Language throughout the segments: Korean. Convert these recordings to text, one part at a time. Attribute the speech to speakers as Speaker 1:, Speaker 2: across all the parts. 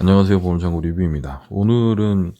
Speaker 1: 안녕하세요 보험장구 리뷰입니다. 오늘은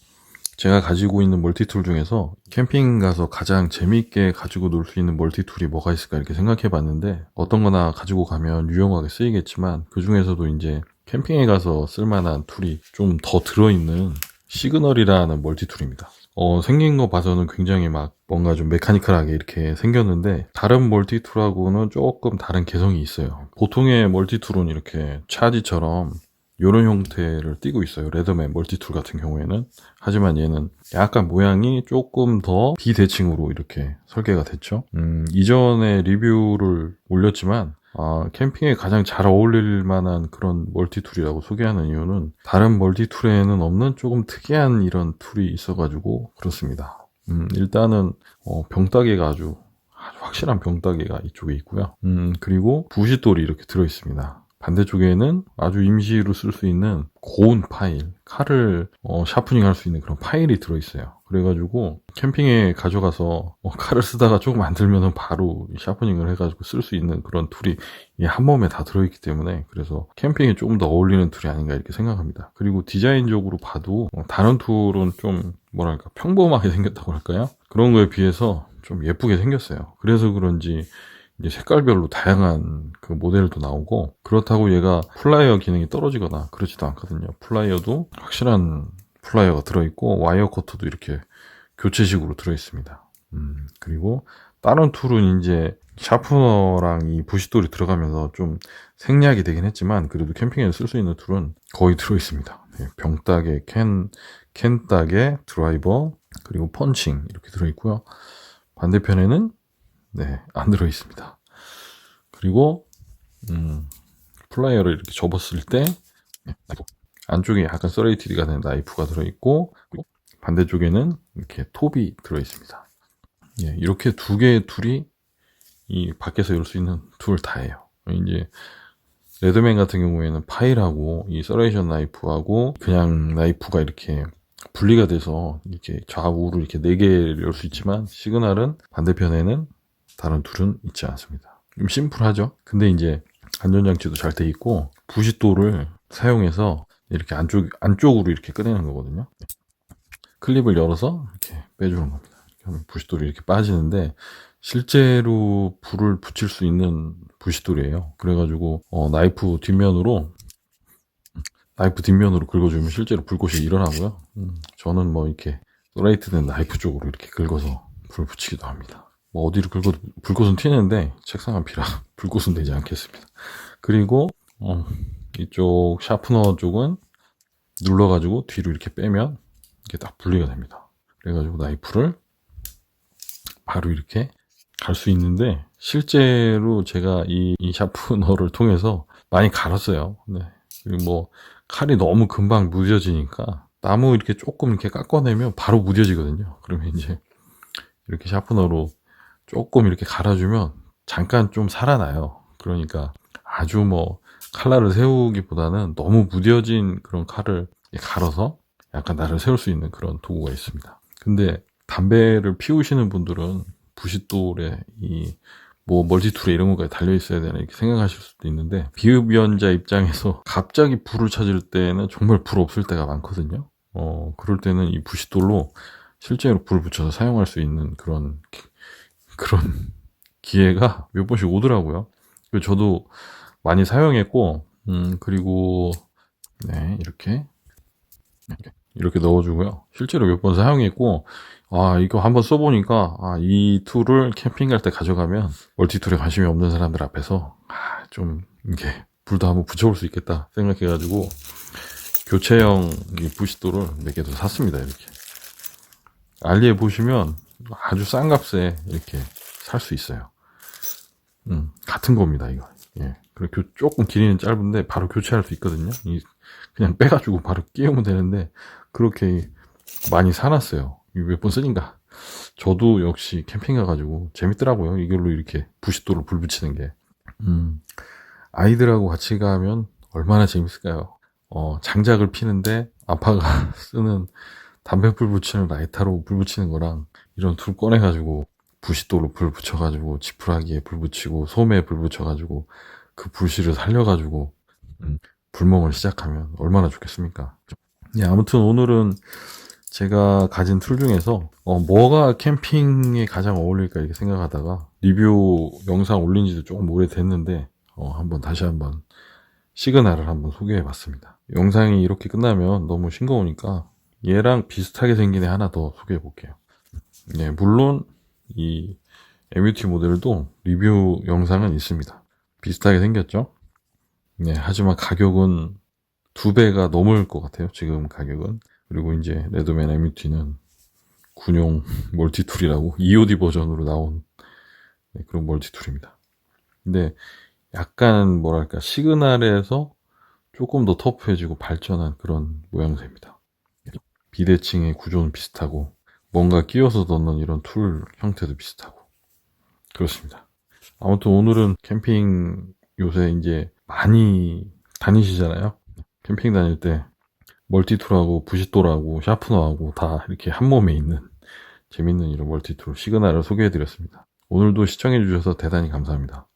Speaker 1: 제가 가지고 있는 멀티툴 중에서 캠핑 가서 가장 재미있게 가지고 놀 수 있는 멀티툴이 뭐가 있을까 이렇게 생각해 봤는데 어떤 거나 가지고 가면 유용하게 쓰이겠지만 그 중에서도 이제 캠핑에 가서 쓸만한 툴이 좀 더 들어있는 시그널이라는 멀티툴입니다. 어, 생긴 거 봐서는 굉장히 막 뭔가 좀 메카니컬하게 이렇게 생겼는데 다른 멀티툴하고는 조금 다른 개성이 있어요. 보통의 멀티툴은 이렇게 차지처럼 이런 형태를 띠고 있어요. 레더맨 멀티툴 같은 경우에는. 하지만 얘는 약간 모양이 조금 더 비대칭으로 이렇게 설계가 됐죠. 음, 이전에 리뷰를 올렸지만 아, 캠핑에 가장 잘 어울릴 만한 그런 멀티툴이라고 소개하는 이유는 다른 멀티툴에는 없는 조금 특이한 이런 툴이 있어가지고 그렇습니다. 음, 일단은 어, 병따개가 아주 아주 확실한 병따개가 이쪽에 있고요. 음, 그리고 부싯돌이 이렇게 들어 있습니다. 반대쪽에는 아주 임시로 쓸 수 있는 고운 파일, 칼을 어, 샤프닝 할 수 있는 그런 파일이 들어있어요. 그래가지고 캠핑에 가져가서 어, 칼을 쓰다가 조금 안 들면은 바로 샤프닝을 해가지고 쓸 수 있는 그런 툴이 한 몸에 다 들어있기 때문에 그래서 캠핑에 조금 더 어울리는 툴이 아닌가 이렇게 생각합니다. 그리고 디자인적으로 봐도 어, 다른 툴은 좀 뭐랄까 평범하게 생겼다고 할까요? 그런 거에 비해서 좀 예쁘게 생겼어요. 그래서 그런지 색깔별로 다양한 그 모델도 나오고 그렇다고 얘가 플라이어 기능이 떨어지거나 그렇지도 않거든요. 플라이어도 확실한 플라이어가 들어있고 와이어 커터도 이렇게 교체식으로 들어있습니다. 음, 그리고 다른 툴은 이제 샤프너랑 이 부싯돌이 들어가면서 좀 생략이 되긴 했지만 그래도 캠핑에서 쓸 수 있는 툴은 거의 들어있습니다. 네, 병따개, 캔, 캔따개, 드라이버, 그리고 펀칭 이렇게 들어있고요. 반대편에는 네, 안 들어 있습니다. 그리고 음, 플라이어를 이렇게 접었을 때 네, 안쪽에 약간 서레이티드가 된 나이프가 들어 있고 반대쪽에는 이렇게 톱이 들어 있습니다. 예, 이렇게 두 개의 툴이 이 밖에서 열 수 있는 툴 다예요. 이제 레드맨 같은 경우에는 파일하고 이 서레이션 나이프하고 그냥 나이프가 이렇게 분리가 돼서 이렇게 좌우로 이렇게 네 개를 열 수 있지만 시그널은 반대편에는 다른 툴은 있지 않습니다. 좀 심플하죠? 근데 이제 안전장치도 잘 돼 있고 부싯돌을 사용해서 이렇게 안쪽, 안쪽으로 이렇게 꺼내는 거거든요. 클립을 열어서 이렇게 빼주는 겁니다. 이렇게 부싯돌이 이렇게 빠지는데 실제로 불을 붙일 수 있는 부싯돌이에요. 그래가지고 어, 나이프 뒷면으로 나이프 뒷면으로 긁어주면 실제로 불꽃이 일어나고요. 음, 저는 뭐 이렇게 소레이트된 나이프 쪽으로 이렇게 긁어서 불 붙이기도 합니다. 뭐 어디를 긁어도 불꽃은 튀는데 책상 앞이라 불꽃은 되지 않겠습니다. 그리고 어, 이쪽 샤프너 쪽은 눌러가지고 뒤로 이렇게 빼면 이게 딱 분리가 됩니다. 그래가지고 나이프를 바로 이렇게 갈 수 있는데 실제로 제가 이, 이 샤프너를 통해서 많이 갈았어요. 네. 그리고 뭐 칼이 너무 금방 무뎌지니까 나무 이렇게 조금 이렇게 깎아내면 바로 무뎌지거든요. 그러면 이제 이렇게 샤프너로 조금 이렇게 갈아주면 잠깐 좀 살아나요. 그러니까 아주 뭐 칼날을 세우기보다는 너무 무뎌진 그런 칼을 갈아서 약간 나를 세울 수 있는 그런 도구가 있습니다. 근데 담배를 피우시는 분들은 부싯돌에 이 뭐 멀티툴에 이런 것까지 달려 있어야 되나 이렇게 생각하실 수도 있는데 비흡연자 입장에서 갑자기 불을 찾을 때는 정말 불 없을 때가 많거든요. 어 그럴 때는 이 부싯돌로 실제로 불 붙여서 사용할 수 있는 그런 그런 기회가 몇 번씩 오더라고요. 저도 많이 사용했고, 음, 그리고, 네, 이렇게, 이렇게 넣어주고요. 실제로 몇 번 사용했고, 아, 이거 한번 써보니까, 아, 이 툴을 캠핑 갈 때 가져가면, 멀티툴에 관심이 없는 사람들 앞에서, 아, 좀, 이게, 불도 한번 붙여볼 수 있겠다 생각해가지고, 교체형 부싯돌을 몇개 더 샀습니다, 이렇게. 알리에 보시면, 아주 싼 값에 이렇게 살 수 있어요. 음, 같은 겁니다, 이거. 예. 그리고 조금 길이는 짧은데 바로 교체할 수 있거든요. 이, 그냥 빼가지고 바로 끼우면 되는데 그렇게 많이 사놨어요. 몇 번 쓰니까. 저도 역시 캠핑 가가지고 재밌더라고요. 이걸로 이렇게 부싯돌을 불 붙이는 게. 음, 아이들하고 같이 가면 얼마나 재밌을까요? 어, 장작을 피는데 아빠가 쓰는 담배불 붙이는 라이터로 불 붙이는 거랑 이런 둘 꺼내가지고 부싯돌로 불 붙여가지고 지푸라기에 불 붙이고 소매에 불 붙여가지고 그 불씨를 살려가지고 음, 불멍을 시작하면 얼마나 좋겠습니까? 예, 아무튼 오늘은 제가 가진 툴 중에서 어, 뭐가 캠핑에 가장 어울릴까 이렇게 생각하다가 리뷰 영상 올린 지도 조금 오래됐는데 어, 한번 다시 한번 시그널을 한번 소개해 봤습니다. 영상이 이렇게 끝나면 너무 싱거우니까 얘랑 비슷하게 생긴 애 하나 더 소개해 볼게요. 네, 물론 이 MUT 모델도 리뷰 영상은 있습니다. 비슷하게 생겼죠? 네, 하지만 가격은 두 배가 넘을 것 같아요. 지금 가격은. 그리고 이제 레드맨 MUT는 군용 멀티툴이라고 EOD 버전으로 나온 네, 그런 멀티툴입니다. 근데 약간 뭐랄까 시그널에서 조금 더 터프해지고 발전한 그런 모양새입니다. 비대칭의 구조는 비슷하고 뭔가 끼워서 넣는 이런 툴 형태도 비슷하고 그렇습니다. 아무튼 오늘은 캠핑 요새 이제 많이 다니시잖아요. 캠핑 다닐 때 멀티툴하고 부싯돌하고 샤프너하고 다 이렇게 한 몸에 있는 재밌는 이런 멀티툴 시그널을 소개해드렸습니다. 오늘도 시청해주셔서 대단히 감사합니다.